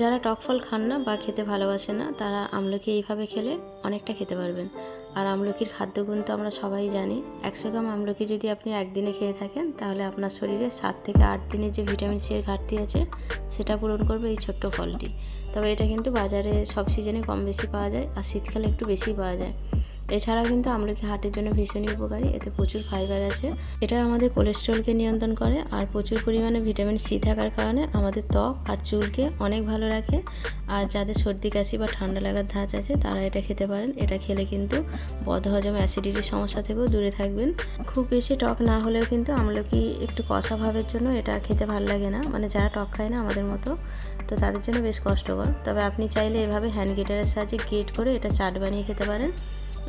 যারা টক ফল খান না বা খেতে ভালোবাসে না, তারা আমলকি এইভাবে খেলে অনেকটা খেতে পারবেন। আর আমলকির খাদ্যগুণ তো আমরা সবাই জানি। একশো গ্রাম আমলকি যদি আপনি একদিনে খেয়ে থাকেন, তাহলে আপনার শরীরে সাত থেকে আট দিনে যে ভিটামিন সি এর ঘাটতি আছে, সেটা পূরণ করবে এই ছোট্ট ফলটি। তবে এটা কিন্তু বাজারে সব সিজনে কম বেশি পাওয়া যায়, আর শীতকালে একটু বেশি পাওয়া যায়। এছাড়াও কিন্তু আমলকি হার্টের জন্য ভীষণই উপকারী, এতে প্রচুর ফাইবার আছে। এটা আমাদের কোলেস্ট্রলকে নিয়ন্ত্রণ করে আর প্রচুর পরিমাণে ভিটামিন সি থাকার কারণে আমাদের ত্বক আর চুলকে অনেক ভালো রাখে। আর যাদের সর্দি, কাশি বা ঠান্ডা লাগার ধাঁচ আছে, তারা এটা খেতে পারেন। এটা খেলে কিন্তু বদহজম অ্যাসিডিটির সমস্যা থেকেও দূরে থাকবেন। খুব বেশি টক না হলেও কিন্তু আমলকি একটু কষা ভাবের জন্য এটা খেতে ভালো লাগে না। মানে যারা টক খায় না আমাদের মতো, তো তাদের জন্য বেশ কষ্টকর। তবে আপনি চাইলে এভাবে হ্যান্ড গ্রেটারের সাহায্যে গ্রেট করে এটা চাট বানিয়ে খেতে পারেন।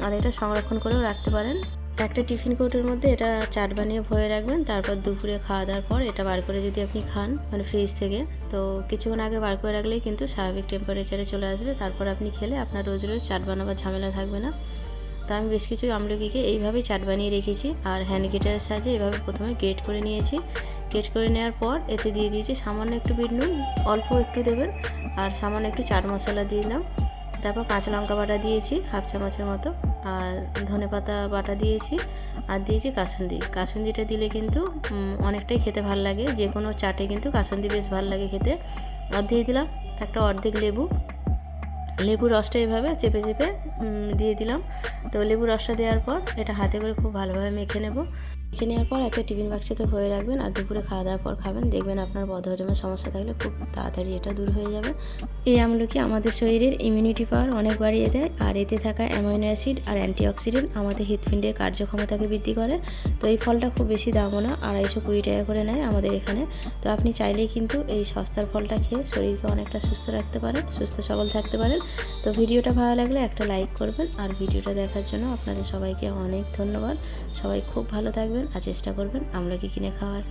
আর এটা সংরক্ষণ করেও রাখতে পারেন। একটা টিফিন কৌটোর মধ্যে এটা চাট বানিয়ে ভরে রাখবেন, তারপর দুপুরে খাওয়া দাওয়ার পর এটা বার করে যদি আপনি খান মানে ফ্রিজ থেকে। তো কিছুক্ষণ আগে বার করে রাখলেই কিন্তু স্বাভাবিক টেম্পারেচারে চলে আসবে। তারপর আপনি খেলে আপনার রোজ রোজ চাট বানাবার ঝামেলা থাকবে না। তো আমি বেশ কিছু আমলকিকে এইভাবেই চাট বানিয়ে রেখেছি আর হ্যান্ড গ্রেটারের সাহায্যে এইভাবে প্রথমে গ্রেট করে নিয়েছি। গ্রেট করে নেওয়ার পর এতে দিয়ে দিয়েছি সামান্য একটু বিট নুন, অল্প একটু দেবেন আর সামান্য একটু চাট মশলা দিয়ে দিলাম তারপর কাঁচা লঙ্কা বাটা দিয়েছি, হাফ চামচের মতো। আর ধনে পাতা বাটা দিয়েছি আর দিয়েছি কাসুন্দি। কাসুন্দিটা দিলে কিন্তু অনেকটাই খেতে ভালো লাগে। যে কোনো চাটে কিন্তু কাসুন্দি বেশ ভালো লাগে খেতে। আর দিয়ে দিলাম একটা অর্ধেক লেবু। লেবু রসটা এভাবে চেপে চেপে দিয়ে দিলাম। তো লেবু রসটা দেওয়ার পর এটা হাতে করে খুব ভালোভাবে মেখে নেব। মেখে নেওয়ার পর একটা টিফিন বাক্সে তো হয়ে রাখবেন আর দুপুরে খাওয়া দাওয়ার পর খাবেন। দেখবেন আপনার বদ বদহজমের সমস্যা থাকলে খুব তাড়াতাড়ি এটা দূর হয়ে যাবে। এই আমলকি আমাদের শরীরের ইমিউনিটি পাওয়ার অনেক বাড়িয়ে দেয় আর এতে থাকা অ্যামাইনো অ্যাসিড আর অ্যান্টিঅক্সিডেন্ট আমাদের হৃৎপিণ্ডের কার্যক্ষমতাকে বৃদ্ধি করে। তো এই ফলটা খুব বেশি দামও না, আড়াইশো কুড়ি টাকা করে নেয় আমাদের এখানে। তো আপনি চাইলেই কিন্তু এই সস্তার ফলটা খেয়ে শরীরকে অনেকটা সুস্থ রাখতে পারেন, সুস্থ সবল থাকতে পারেন। তো ভিডিওটা ভালো লাগলে একটা লাইক করবেন আর ভিডিওটা দেখার জন্য আপনাদের সবাইকে অনেক ধন্যবাদ। সবাই খুব ভালো থাকবেন। আর চেষ্টা করবেন আমলকি কিনে খাওয়ার।